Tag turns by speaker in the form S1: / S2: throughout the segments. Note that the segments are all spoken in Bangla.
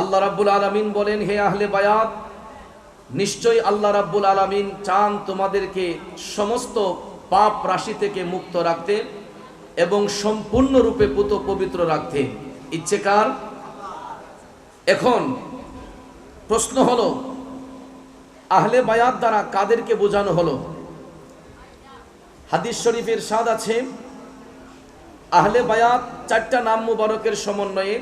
S1: আল্লাহ রাব্বুল আলামিন বলেন, হে আহলে বায়াত, নিশ্চয়ই আল্লাহ রাব্বুল আলামিন চান তোমাদেরকে সমস্ত পাপ রাশি থেকে মুক্ত রাখতে এবং সম্পূর্ণরূপে পুত পবিত্র রাখতে। ইচ্ছে কার? এখন প্রশ্ন হলো, আহলে বায়াত দ্বারা কাদেরকে বোঝানো হলো? হাদিস শরীফের স্বাদ আছে। আহলে বায়াত চারটা নাম মুবারকের সমন্বয়ে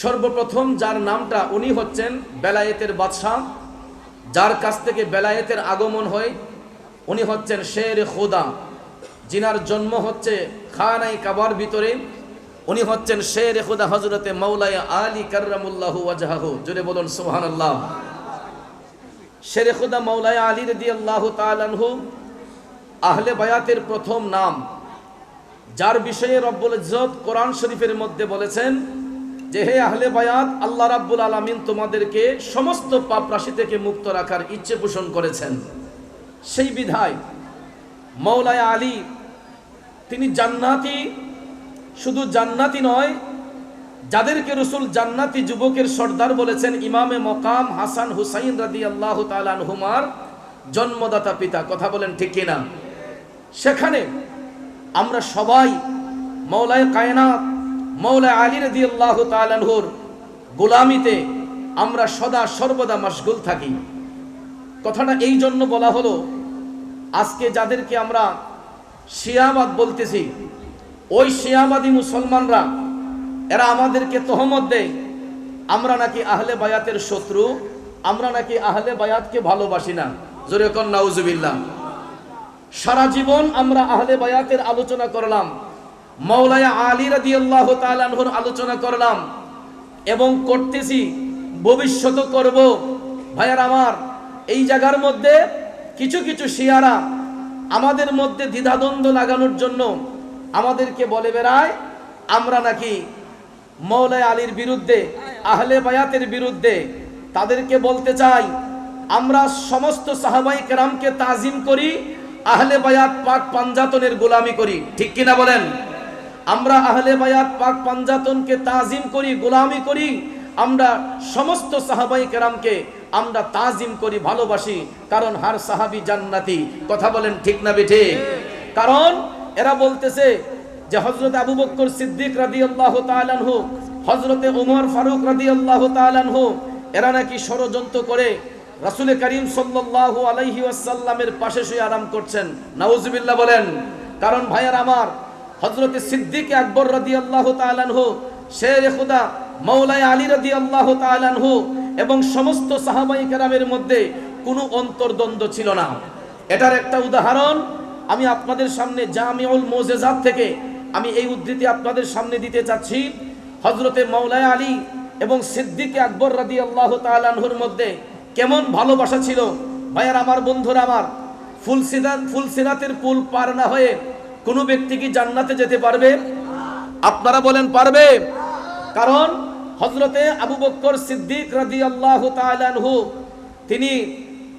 S1: সর্বপ্রথম যার নামটা উনি হচ্ছেন বেলায়েতের বাদশাহ, যার কাছ থেকে বেলায়েতের আগমন হয়, উনি হচ্ছেন শের খোদা জিনার জন্ম হচ্ছে খানাই কাবার ভিতরে, উনি হচ্ছেন শের খোদা হজরতে মৌলায় আলী কার্রামুল্লাহু ওয়াজাহু জুড়ে বলুন, সুবহানাল্লাহ। শের খোদা মৌলায় আলী রাদিয়াল্লাহু তাআলাহু আহলে বায়াতের প্রথম নাম, যার বিষয়ে রব্বুল ইজ্জত কোরআন শরীফের মধ্যে বলেছেন যে হে আহলে বায়াত, আল্লাহ রাব্বুল আলামিন তোমাদেরকে সমস্ত পাপ রাশি থেকে মুক্ত রাখার ইচ্ছে পোষণ করেছেন। সেই বিধায় মৌলায় আলী, তিনি জান্নাতি, শুধু জান্নাতি নয়, যাদেরকে রসুল জান্নাতি যুবকের সর্দার বলেছেন, ইমামে মকাম হাসান হুসাইন রাদি আল্লাহ হুমার জন্মদাতা পিতা। কথা বলেন ঠিক কিনা? সেখানে আমরা সবাই মৌলায় কায়নাত মৌলায় আলী রদি আল্লাহ তালানহুর গোলামিতে আমরা সদা সর্বদা মশগুল থাকি। কথাটা এই জন্য বলা হলো, আজকে যাদেরকে আমরা শিয়াবাদ বলতেছি, ওই শিয়াবাদী মুসলমানরা, এরা আমাদেরকে তহমত দেয়, আমরা নাকি আহলে বায়াতের শত্রু, আমরা নাকি আহলে বায়াতকে ভালোবাসি না। জোরে কন, নাউজুবিল্লাহ। সারা জীবন আমরা আহলে বায়াতের আলোচনা করলাম মৌলায়া আলী রাদি আল্লাহ তালানহর আলোচনা করলাম এবং করতেছি ভবিষ্যৎ করব। ভাইয়ার আমার, এই জায়গার মধ্যে কিছু কিছু শিয়ারা আমাদের মধ্যে দ্বিধাদ্বন্দ্ব লাগানোর জন্য আমাদেরকে বলে বেড়ায়, আমরা নাকি মৌলায় আলীর বিরুদ্ধে, আহলে বায়াতের বিরুদ্ধে তাদেরকে বলতে চাই, আমরা সমস্ত সাহাবাই কেরামকে তাজিম করি, আহলে বায়াত পাক পাঞ্জাতনের গোলামি করি। ঠিক কিনা বলেন? আমরা আহলে বায়াত, পাক পাঞ্জাতনকে তাজিম করি, গোলামি করি, আমরা সমস্ত সাহাবাই কেরামকে আমরা তাজিম করি, ভালোবাসি, কারণ হার সাহাবি জান্নাতি। কথা বলেন ঠিক না বেঠে? কারণ এরা বলতেছে যে হজরত আবু বক্কর সিদ্দিক রাদি আল্লাহ তালানহু হজরতে উমর ফারুক রাদি আল্লাহ তালানহু এরা নাকি ষড়যন্ত্র করে রাসুল করিম সাল্লাল্লাহু আলাইহি ওয়াসাল্লামের পাশে শুয়ে আরাম করছেন। নাউজুবিল্লাহ বলেন, কারণ ভাইয়ার আমার হজরতে সিদ্দিক আকবর রাদি আল্লাহ তালানহু শের খুদা মৌলায় আলী রাদি আল্লাহ তালানহু এবং সমস্ত সাহাবাই কেরামের মধ্যে কোনো অন্তর্দ্বন্দ্ব ছিল না। এটার একটা উদাহরণ আমি আপনাদের সামনে জামিউল মোজেজাত থেকে আমি এই উদ্ধৃতি আপনাদের সামনে দিতে চাচ্ছি। হজরতে মৌলায় আলী এবং সিদ্দিক আকবর রাদি আল্লাহ তালানহুর মধ্যে কেমন ভালোবাসা ছিল। ভাইয়ার, আমার বন্ধুরা, আমার ফুলসিরাত ফুলসিরাতের পুল পার না হয়ে কোনো ব্যক্তি কি জান্নাতে যেতে পারবে? আপনারা বলেন পারবে। কারণ হজরতে আবু বক্কর সিদ্দিক রাদি আল্লাহ তিনি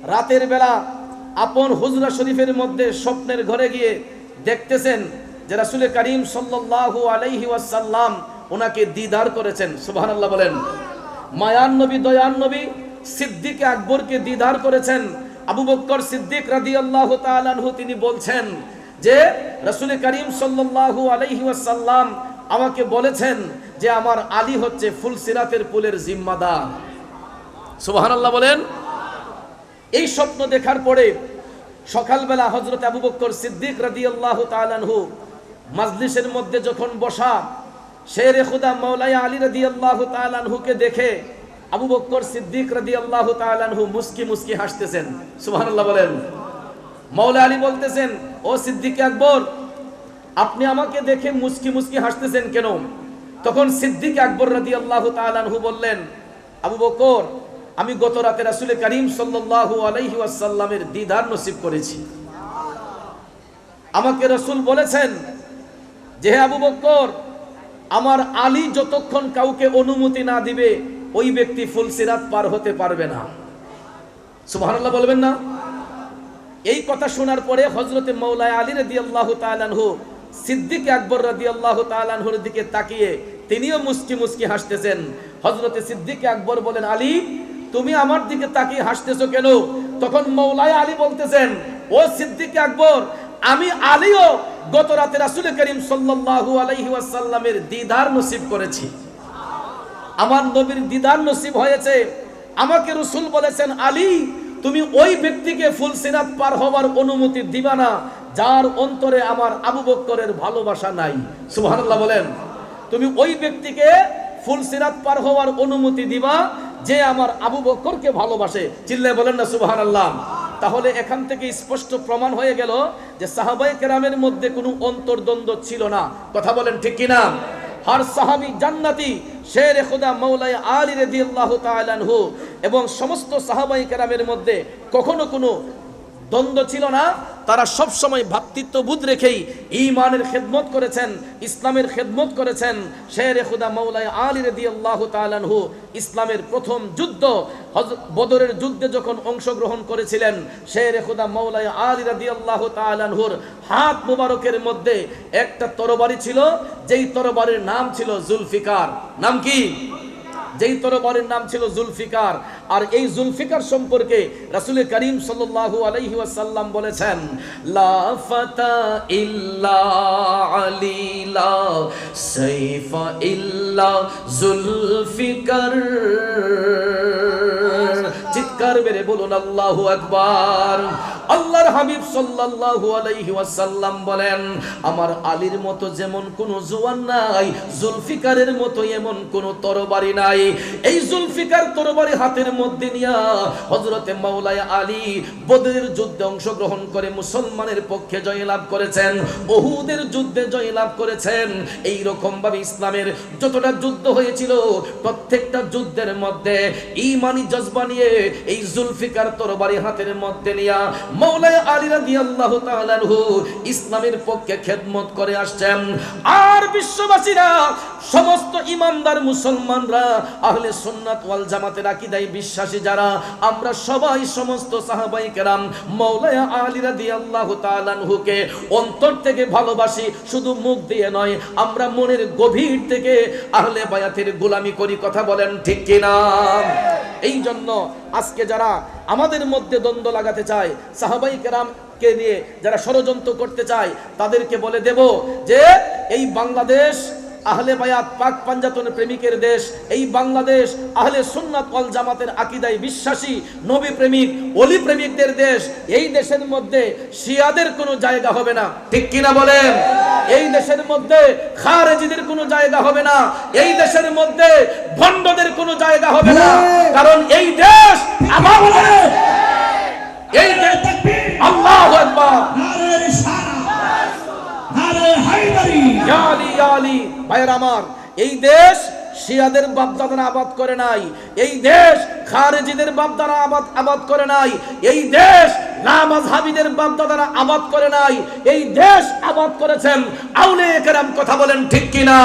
S1: রাতের বেলা আপন হুজরা শরীফের মধ্যে স্বপ্নের ঘরে গিয়ে দেখতেছেন যে রাসুল করিম সাল্লাল্লাহু আলাইহি ওয়াসাল্লাম ওনাকে দিদার করেছেন। সুবহানাল্লাহ বলেন। মায়ান নবী, দয়ান নবী সিদ্দিক আকবরকে দিদার করেছেন। আবু বক্কর সিদ্দিক রাদিয়াল্লাহু তাআলাহু তিনি বলছেন যে রাসূল করিম সাল্লাল্লাহু আলাইহি ওয়াসাল্লাম আমাকে বলেছেন যে আমার আলী হচ্ছে ফুলসিরাতের পুলের জিম্মাদার। সুবহানাল্লাহ বলেন। এই স্বপ্ন দেখার পরে সকালবেলা হজরত আবু বক্কর সিদ্দিক রাদিয়াল্লাহু তাআলাহু মাজলিসের মধ্যে যখন বসা, শের খুদা মৌলায়া আলী রাদিয়াল্লাহু তাআলাহুকে দেখে আবু বক্কর সিদ্দিক রাদিয়াল্লাহু তাআলাহু মুস্কি মুস্কি হাসতেছেন। সুবহানাল্লাহ বলেন। মৌলা আলী বলতেছেন, ও সিদ্দিক আকবর, আপনি আমাকে দেখে মুস্কি মুস্কি হাসতেছেন কেন? তখন সিদ্দিক আকবর রাদিয়াল্লাহু তাআলাহু বললেন, আবু বকর, আমি গত রাতে রাসুল করিম সাল্লাল্লাহু আলাইহি ওয়াসাল্লামের দিদার নসিব করেছি। আমাকে রসুল বলেছেন যে, হে আবু বকর, আমার আলী যতক্ষণ কাউকে অনুমতি না দিবে, ওই ব্যক্তি ফুলসিরাত পার হতে পারবে না। সুবহানাল্লাহ বলবেন না? এই কথা শোনার পরে হজরতে মৌলায় আলী রাদিয়াল্লাহু তাআলাহু সিদ্দিক আকবর রাদি আল্লাহ তালানহুর দিকে তাকিয়ে তিনিও মুস্কি মুস্কি হাসতেছেন। হজরতে সিদ্দিক আকবর বলেন, আলী, তুমি আমার দিকে তাকিয়ে হাসতেছো কেন? তখন মৌলায় আলী বলতেছেন, ও সিদ্দিক আকবর, আমি আলীও গত রাতে রাসুল করিম সাল্লাল্লাহু আলাইহি ওয়াসাল্লামের দিদার নসিব করেছি। আমার নবীর দিদার নসিব হয়েছে। আমাকে রসুল বলেছেন, আলী তুমি ওই ব্যক্তিকে ফুল সিরাত পার হওয়ার অনুমতি দিবা না, যার অন্তরে আমার আবু বক্করের ভালোবাসা নাই। সুবহানাল্লাহ বলেন, তুমি ওই ব্যক্তিকে ফুল সিরাত পার হওয়ার অনুমতি দিবা, যে আমার আবু বক্করকে ভালোবাসে। চিল্লায় বলেন না, সুবহানাল্লাহ। তাহলে এখান থেকে স্পষ্ট প্রমাণ হয়ে গেল যে সাহাবাই কেরামের মধ্যে কোনো অন্তর্দ্বন্দ্ব ছিল না। কথা বলেন ঠিক কিনা? হর সাহাবি জান্নাতি শের খুদা মৌলাই আলী রাদিয়াল্লাহু তাআলা হু এবং সমস্ত সাহাবাই কেরামের মধ্যে কখনো কোনো দ্বন্দ্ব ছিল না। তারা সব সময় ভ্রাতৃত্ববোধ রেখেই ইমানের খেদমত করেছেন, ইসলামের খেদমত করেছেন। শের খুদা মৌলাই আলী রাদিয়াল্লাহু তাআলা আনহু ইসলামের প্রথম যুদ্ধ বদরের যুদ্ধে যখন অংশগ্রহণ করেছিলেন শের খুদা মৌলাই আলী রাদিয়াল্লাহু তাআলা আনহুর হাত মুবারকের মধ্যে একটা তরবারি ছিল, যেই তরবারির নাম ছিল জুলফিকার। নাম কি? যেই তরবারির নাম ছিল জুলফিকার আর এই জুলফিকার সম্পর্কে রাসূল করিম সাল্লাল্লাহু আলাইহি ওয়াসাল্লাম বলেছেন লা ফাতা ইল্লা সাইফা ইল্লা জুলফিকার। চিৎকার মেরে বলুন আল্লাহু আকবার। আল্লাহর হাবিব সাল্লাল্লাহু আলাইহি ওয়াসাল্লাম বলেন, আমার আলীর মতো যেমন কোন জোয়ান নাই, জুলফিকারের মতো এমন কোন তরবারি নাই। এই জুলফিকার তরবারি হাতের মধ্যে নিয়া হযরতে মাওলায় আলী বদরের যুদ্ধে অংশগ্রহণ করে মুসলমানের পক্ষে জয়লাভ করেছেন উহুদের যুদ্ধে জয়লাভ করেছেন। এই রকম ভাবে ইসলামের যতটা যুদ্ধ হয়েছিল, প্রত্যেকটা যুদ্ধের মধ্যে ঈমানি জজবা নিয়ে এই জুলফিকার তরবারি হাতের মধ্যে নিয়া মৌলায় আলী রাদিয়াল্লাহু তাআলা ইসলামের পক্ষে খেদমত করে আসছেন। আর বিশ্ববাসীরা, সমস্ত ইমানদার মুসলমানরা, আহলে সুন্নাত ওয়াল জামাতের আকীদায় বিশ্বাসী যারা, আমরা সবাই সমস্ত সাহাবাই কেরাম মৌলায় আলী রাদিয়াল্লাহু তাআলা আনহুকে অন্তর থেকে ভালোবাসি, শুধু মুখ দিয়ে নয়, আমরা মনের গভীর থেকে আহলে বায়াতের গোলামি করি, কথা বলেন ঠিক কিনা? এই জন্য আজকে যারা আমাদের মধ্যে দ্বন্দ্ব লাগাতে চায়, সাহাবাই কেরাম কে নিয়ে যারা ষড়যন্ত্র করতে চায়, তাদেরকে বলে দেব যে, এই বাংলাদেশ আহলে বায়াত পাক পাঞ্জাতনের প্রেমিকের দেশ, এই বাংলাদেশ আহলে সুন্নাত ওয়াল জামাতের আকীদায় বিশ্বাসী, নবী প্রেমিক অলি প্রেমিকদের দেশ, এই দেশের মধ্যে শিয়াদের কোনো জায়গা হবে না। ঠিক কিনা বলেন? এই দেশের মধ্যে খারেজিদের কোনো জায়গা হবে না। এই দেশের মধ্যে ভণ্ডদের কোনো জায়গা হবে না। কারণ এই দেশ আমার এই দেশ আল্লাহু আকবার।
S2: হায়দারি।
S1: ইয়া আলী, ইয়া আলী, ভাইরা আমার এই দেশ শিয়াদের বাপদাদারা আবাদ করে নাই। এই দেশ খারেজিদের বাপদারা আবাদ আবাদ করে নাই। এই দেশ বাপদাদারা আবাদ করে নাই। এই দেশ আবাদ করেছেন। আউলে কথা বলেন ঠিক কিনা?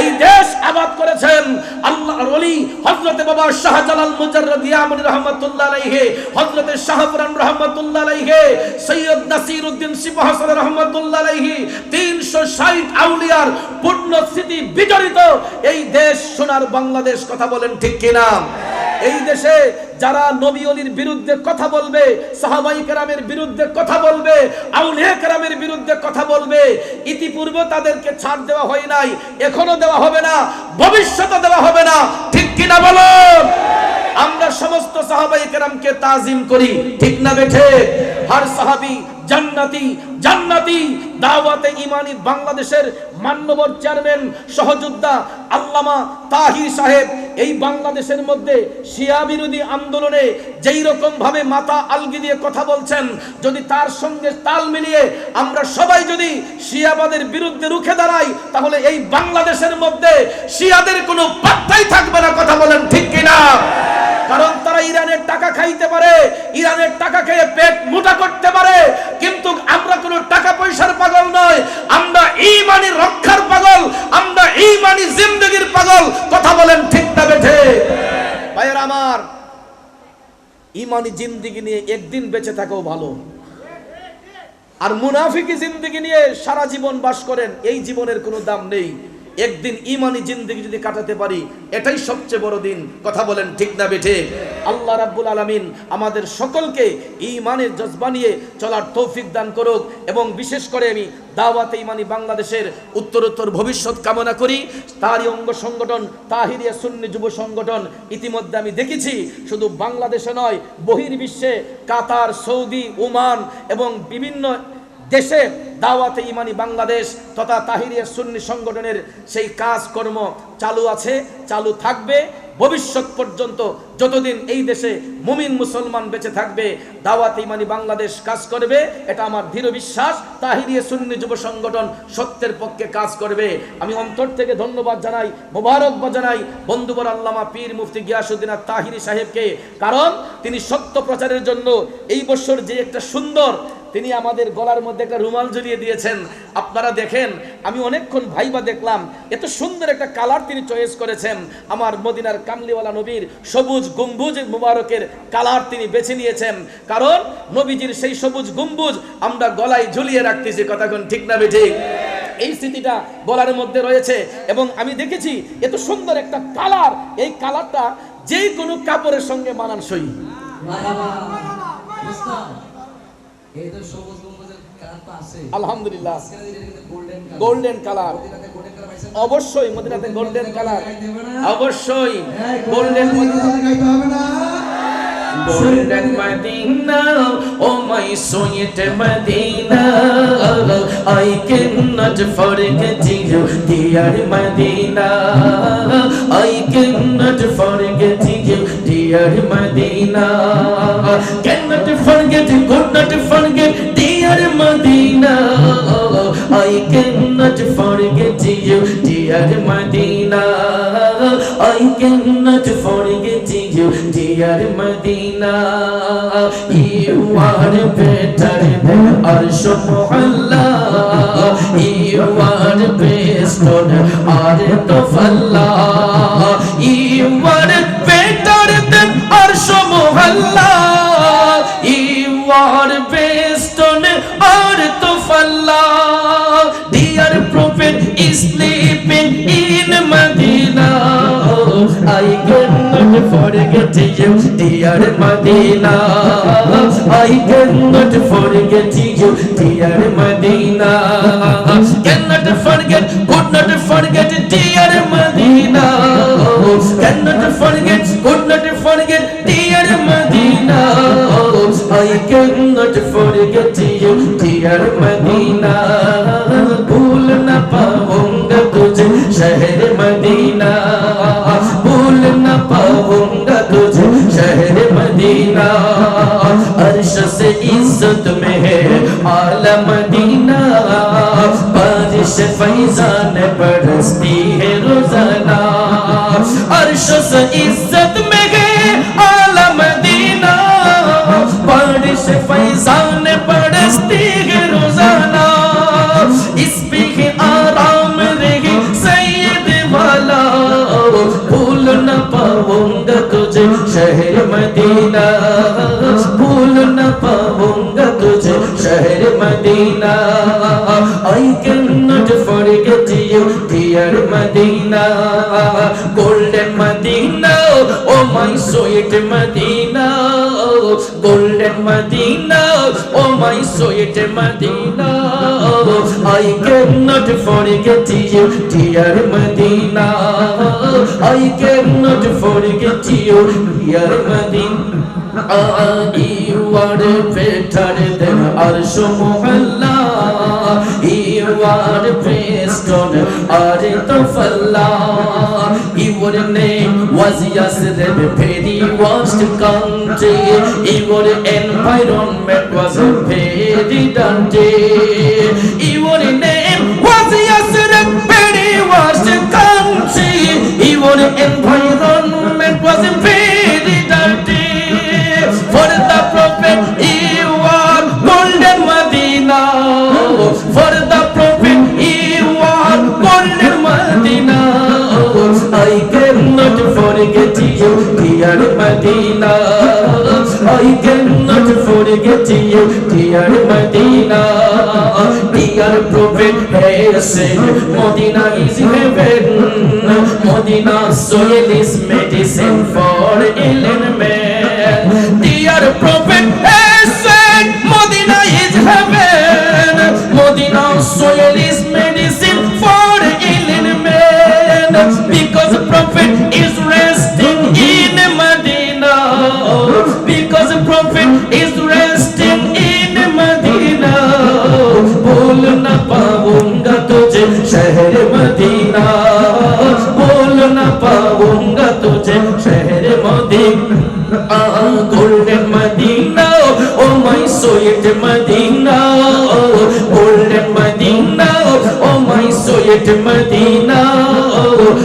S1: এই দেশ আবাদ করেছেন আল্লাহর ওলি হযরতে বাবা শাহজালাল মুজাররদ ইয়ামুন রাহমাতুল্লাহ আলাইহি শাহপুরান সৈয়দ নাসিরউদ্দিন সিপাহ হাসান রাহমাতুল্লাহ আলাইহি 360 আউলিয়ার পূর্ণ স্মৃতি বিজড়িত এই দেশ সোনার বাংলাদেশ কথা বলেন ঠিক কিনা? এই দেশে যারা নবী অলির বিরুদ্ধে কথা বলবে, সাহাবাই কেরামের বিরুদ্ধে কথা বলবে, আউলিয়া কেরামের বিরুদ্ধে কথা বলবে, ইতিপূর্বে তাদেরকে ছাড় দেওয়া হয় নাই, এখনও দেওয়া হবে না, ভবিষ্যতে দেওয়া হবে না, ঠিক কিনা বলুন? আমরা সমস্ত সাহাবাই কেরামকে তাজিম করি, ঠিক না বেঠে? হর সাহাবি জান্নাতি জান্নাতি দাওয়াতে ইমানি বাংলাদেশের মান্যবর চেয়ারম্যান, সহযোদ্ধা আল্লামা তাহির সাহেব এই বাংলাদেশের মধ্যে শিয়া বিরোধী আন্দোলনে যেই রকম ভাবে মাথা আলগি দিয়ে কথা বলছেন, যদি তার সঙ্গে তাল মিলিয়ে আমরা সবাই যদি শিয়াবাদের বিরুদ্ধে রুখে দাঁড়াই, তাহলে এই বাংলাদেশের মধ্যে শিয়াদের কোনো পাত্তাই থাকবে না কথা বলেন ঠিক কিনা? কারণ তারা ইরানের টাকা খাইতে পারে, ইরানের ইমানি জিন্দিগি নিয়ে একদিন বেঁচে থাকাও ভালো।
S3: আর মুনাফিকি জিন্দিগি নিয়ে সারা জীবন বাস করেন, এই জীবনের কোনো দাম নেই। একদিন ইমানি জিন্দগি যদি কাটাতে পারি, এটাই সবচেয়ে বড় দিন। কথা বলেন ঠিক না বেঠে? আল্লাহ রাব্বুল আলামিন আমাদের সকলকে ইমানের জজবা নিয়ে চলার তৌফিক দান করুক এবং বিশেষ করে আমি দাওয়াতে ইমানি বাংলাদেশের উত্তরোত্তর ভবিষ্যৎ কামনা করি। তারই অঙ্গ সংগঠন তাহিরিয়া সুন্নি যুব সংগঠন ইতিমধ্যে আমি দেখেছি, শুধু বাংলাদেশে নয়, বহির্বিশ্বে, কাতার, সৌদি, ওমান এবং বিভিন্ন দেশে দাওয়াতে ইমানি বাংলাদেশ তথা তাহিরিয়া সুন্নি সংগঠনের সেই কাজকর্ম চালু আছে, চালু থাকবে। ভবিষ্যৎ পর্যন্ত যতদিন এই দেশে মুমিন মুসলমান বেঁচে থাকবে, দাওয়াতে ইমানি বাংলাদেশ কাজ করবে, এটা আমার দৃঢ় বিশ্বাস। তাহিরিয়া সুন্নি যুব সংগঠন সত্যের পক্ষে কাজ করবে। আমি অন্তর থেকে ধন্যবাদ জানাই, মোবারকবাদ জানাই বন্ধুবর আল্লামা পীর মুফতি গিয়াসুদ্দিন তাহিরি সাহেবকে। কারণ তিনি সত্য প্রচারের জন্য এই বছর যে একটা সুন্দর তিনি আমাদের গলার মধ্যে একটা রুমাল ঝুলিয়ে দিয়েছেন। আপনারা দেখেন, আমি অনেকক্ষণ ভাইবা দেখলাম, এত সুন্দর একটা কালার তিনি চয়েস করেছেন। আমার মদিনার কামলিওয়ালা নবীর সবুজ গম্বুজ মুবারকের কালার তিনি বেছে নিয়েছেন। কারণ নবীজির সেই সবুজ গম্বুজ আমরা গলায় ঝুলিয়ে রাখতেছি কথাক্ষণ ঠিক না বেঠিক এই স্মৃতিটা গলার মধ্যে রয়েছে এবং আমি দেখেছি, এত সুন্দর একটা কালার, এই কালারটা যে কোনো কাপড়ের সঙ্গে মানানসই। আলহামদুলিল্লাহ।
S4: গোল্ডেন কালার
S3: অবশ্যই
S4: মদিনাতে গোল্ডেন কালার অবশ্যই।
S3: অবশ্যই মদিনাতে গোল্ডেন
S4: হবে না।
S3: অবশ্যই
S4: এই
S3: গোল্ডেন
S4: গাইতে হবে না
S3: Golden Medina, oh my sweet Medina, I cannot forget you, dear Medina. I cannot forget you, dear Medina. Cannot forget, could not forget, dear Medina. I cannot forget you, dear Medina. I cannot forget you, dear Medina. You are better than Arsha Allah. You are best on Art of Allah. You, dear Medina. I cannot forget you, dear Medina. Cannot forget, could not forget, dear Medina. Cannot forget, could not forget, dear Medina. I cannot forget you, dear Medina. بارش فیضان پڑھستی ہے روزانہ۔ عرش سے عزت میں گئے عالم دینا۔ بارش فیضان پڑھستی ہے روزانہ۔ اس پہ ہے آرام رہے سید والا۔ بھول نہ پاؤں گا تجھے شہر مدینہ۔ بھول نہ پاؤں گا تجھے شہر مدینہ۔ Medina golden Medina oh my sweet Medina golden Medina oh my sweet Medina I cannot forget you dear Medina I cannot forget you dear Medina Ah, you are better than Arsh Muhalla You are on earth of Allah Your name was Yasrib, very vast country Your environment was very dirty Your name was Yasrib, very vast country Your environment was very dirty For the prophet dear Medina I cannot forget you, dear Medina. Dear Prophet has Medina is heaven. Medina soil is medicine for ill man. Dear Prophet has Medina is heaven. Medina soil is medicine for ill man. Sweet Medina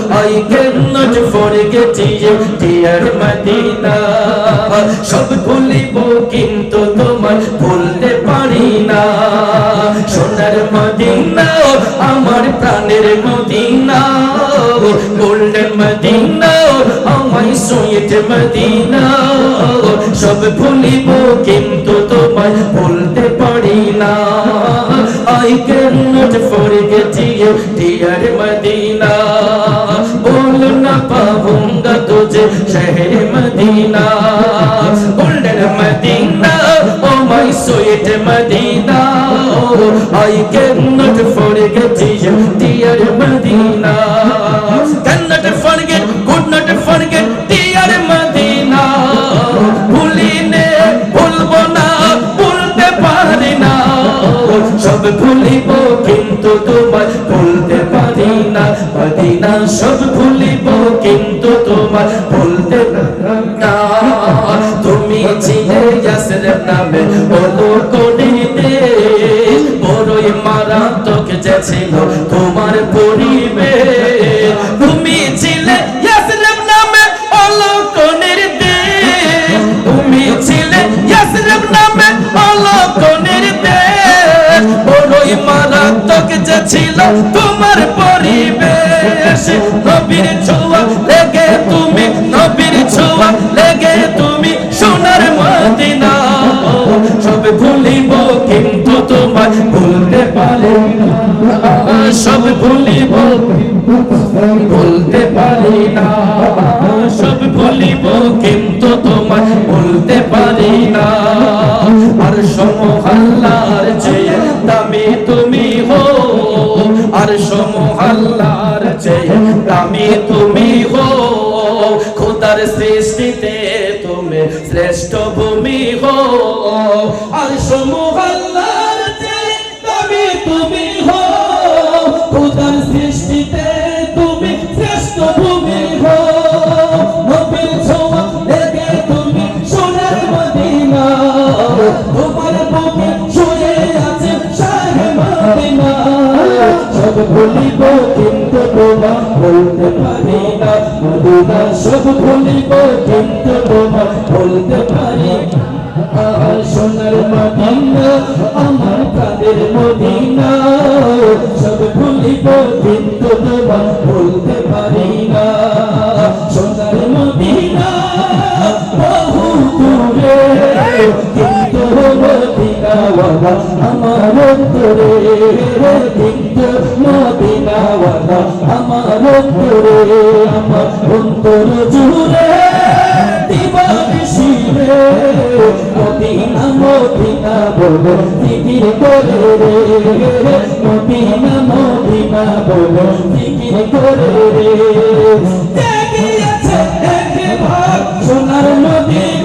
S3: I cannot forget you dear Medina সব ভুলিব কিন্তু তোমার ভুলতে পারি না। সোনার মদিনা আমার প্রাণের মদিনা গোল্ডেন মদিনা আমায় সুইট মদিনা। সব ভুলিব কিন্তু তোমায় ভুলতে পারি না। I cannot my sweet Medina I can not forget Medina. Can not না, ভুলতে পারি না। সব ভুলিব, কিন্তু তোমায় ভুলতে পারি না। সব ভুলিব তুমি নামে মারাত্মক যে ছিল তোমার পরিবেশ তুমি ছিলে নামে দেশ তুমি ছিলে নামে বলো কোনের দেশ বড়ই মারাত্মক যে ছিল তোমার ভুলিব বলতে পারি না। সব কিন্তু তোমার বলতে পারি না। আর সমহাল্লার চেয়ে দামি তুমি হো। আর সমহাল্লার চেয়ে দামি তুমি হো। খোদার সৃষ্টিতে তুমি শ্রেষ্ঠ ভূমি হো। আর সমহাল্লার ভুলিব কিন্তু তোমার বলতে পারি না। মদিনা সব ভুলিব কিন্তু তোমার বলতে পারি আর সোনার মদিনা, আমার কাদের মদিনা। সব ভুলিব কিন্তু তোমার বলতে পারি না। মদিনাওয়ালা আমার অন্তরে কিন্তু মদিনাওয়ালা আমার অন্তরে আমার অন্তর জুড়ে দিবানিশি রে মদিনা মদিনা বলে জিকির করে রে মদিনা মদিনা বলে সোনার মদিনা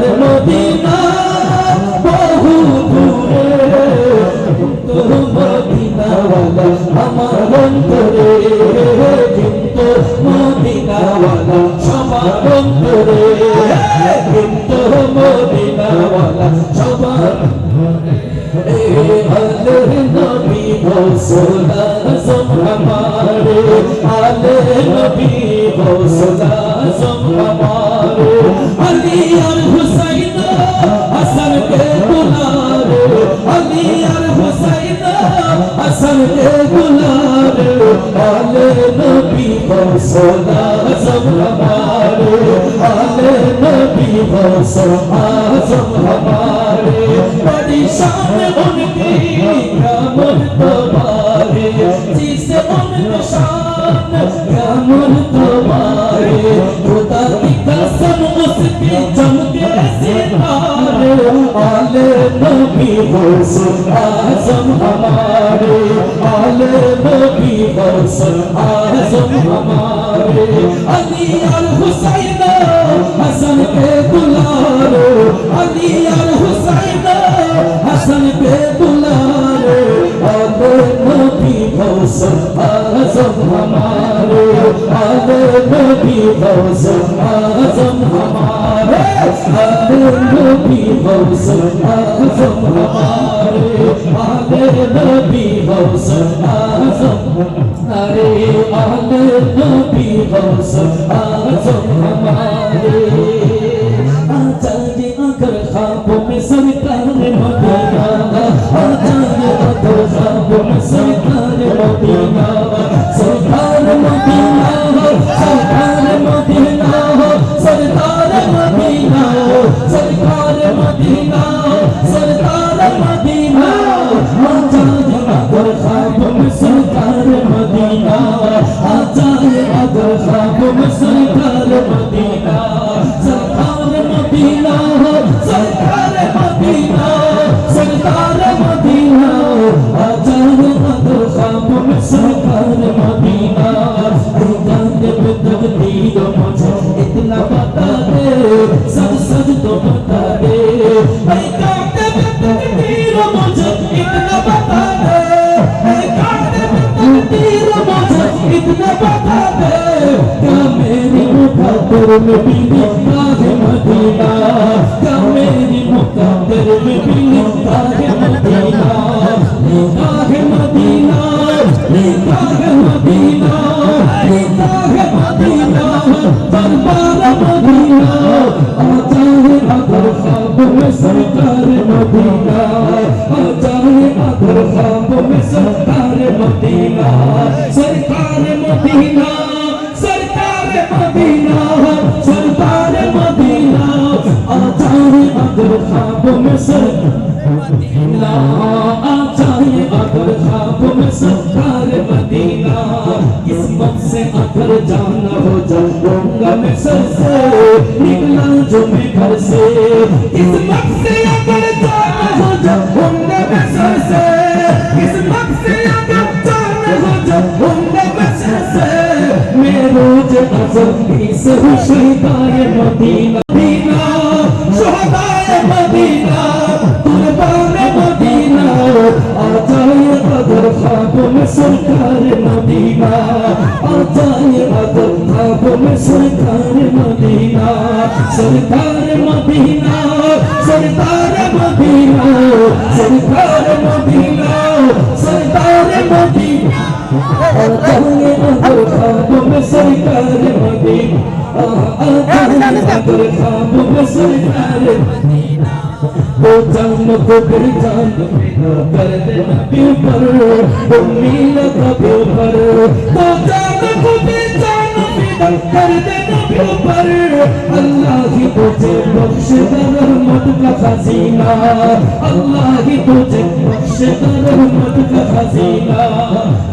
S3: আমার মদিনা বহু দূরে। তোর মদিনা আমার অন্তরে। কিন্তু মদিনা সবার অন্তরে। কিন্তু মদিনা সবার নবী ঘোষণা সম আমারে আলে নবী ঘোষণা সম আমার अली और हुसैन हसन के दुलारे अली और हुसैन हसन के दुलारे आले नबी गौसल आजम हमारे आले नबी गौसल आजम हमारे बड़ी शान उनकी कामन तुम्हारे जिसे उनकी शान कामन तुम्हारे खुदा की कसम उसकी चमके सितारे आले नबी गौसल आजम हमारे आले नबी गौसल आजम हमारे अली और हुसैन हसन के दुलारे अली और हुसैन हसन के दुलारे आले नबी गौसल आजम हमारे نبی غوثم اعظم ہمارے آل نبی غوثم اعظم ہمارے آل نبی غوثم اعظم ہمارے۔ سرکار مدینہ میری مقدر میں بھی لکھتا ہے مدینہ لکھتا ہے مدینہ مدینہ لکھتا ہے مدینہ دربارہ مدینہ آتا ہے سرکار مدینہ خواب میں سر مدینہ آ اگر خواب میں سرکار مدینہ قسمت سے اگر جانا ہو جاؤں گا میں سے نکلا جو میں گھر سے قسمت سے اگر جانا ہو جاؤں گا میں سے میں سر سے بھی سے خوشی دار مدینہ सरकार मदीना सरकार मदीना सरकार मदीना सरकार मदीना आ जाए अगर ख्वाब में सरकार मदीना आ जाए अगर ख्वाब में सरकार मदीना वो जान को फिर जान कर देना क्यों पर वो मील का क्यों पर वो जान को फिर जान फिर कर देना क्यों पर अल्लाह ही तुझे बख्श दे रहमत का खजीना अल्लाह ही तुझे बख्श दे रहमत का खजीना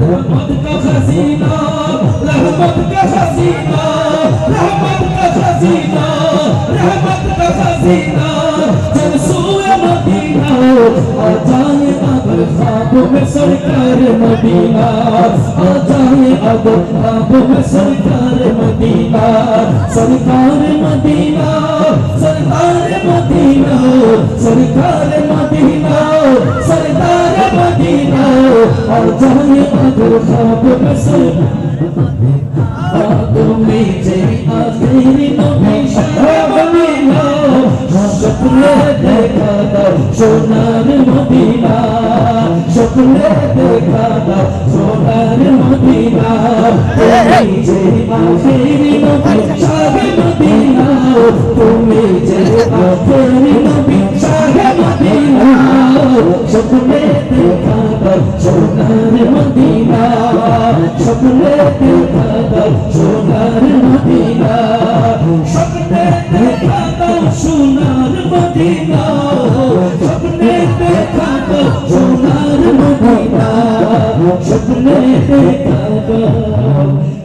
S3: रहमत का खजीना रहमत का खजीना रहमत का खजीना रहमत का खजीना जब सोए آ جائے اب خواب میں سرکار مدینہ آ جائے اب خواب میں سرکار مدینہ سرکار مدینہ سرکار مدینہ سرکار مدینہ سرکار مدینہ آ جائے اب خواب میں سرکار مدینہ آ تم میرے آخری نبی شہر مدینہ স্বপ্নে দেখা দাও সোনার মদিনা। স্বপ্নে দেখা দাও সোনার মদিনা। তুমি যে আখেরি নবী শাহমদিনা তুমি যে আখেরি নবী শাহমদিনা স্বপ্নে দেখা দাও সোনার মদিনা। স্বপ্নে দেখা দাও সোনার মদিনা। স্বপ্নে দেখা দাও সোনার মদিনা স্বপ্নে দেখা দাও সোনার মদিনা স্বপ্নে দেখা দাও